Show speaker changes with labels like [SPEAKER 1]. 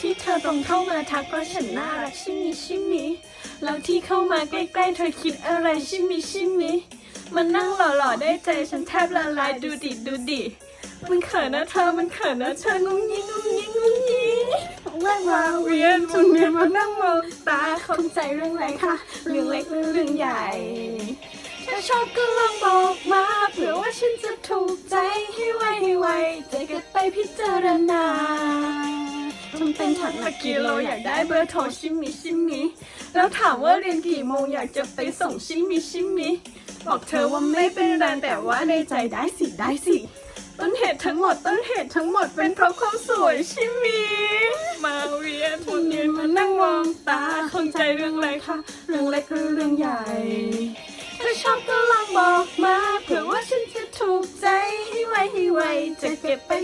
[SPEAKER 1] ที่เธอตรงเข้ามาทักเพราะฉันน่ารักชิมิชิมิแล้วที่เข้ามาใกล้ๆเธอคิดอะไรชิมิชิมิมันนั่งหล่อๆได้ใจฉันแทบละลายดูดิดูดิมันเขินนะเธอมันเขินนะเธองุ้งยิงงุ้งยิงงุ้งยิงแวววาเวียนจนเวียนมานั่งมองตาเข้าใจเรื่องอะไรคะเรื่องเล็กหรือเรื่องใหญ่ถ้าชอบก็ลองบอกมาเผื่อว่าฉันจะถูกใจให้ไวให้ไวจะเก็บไปพิจารณา เป็นถังละกิโลอยากได้เบอร์โทรชิมิชิมิแล้วถามว่าเรียนกี่โมงอยากจะไปส่งชิมิชิมิบอกเธอว่าไม่เป็นไรแต่ว่าในใจได้สิได้สิต้นเหตุทั้งหมดต้นเหตุทั้งหมดเป็นเพราะความสวยใช่ไหมมาเวียนวนเวียนมานั่งมองตาเข้าใจเรื่องอะไรคะเรื่องเล็กหรือเรื่องใหญ่ถ้าชอบก็ลองบอกมาเผื่อว่าฉันจะถูกใจให้ไวให้ไวจะเก็บไปพิจารณา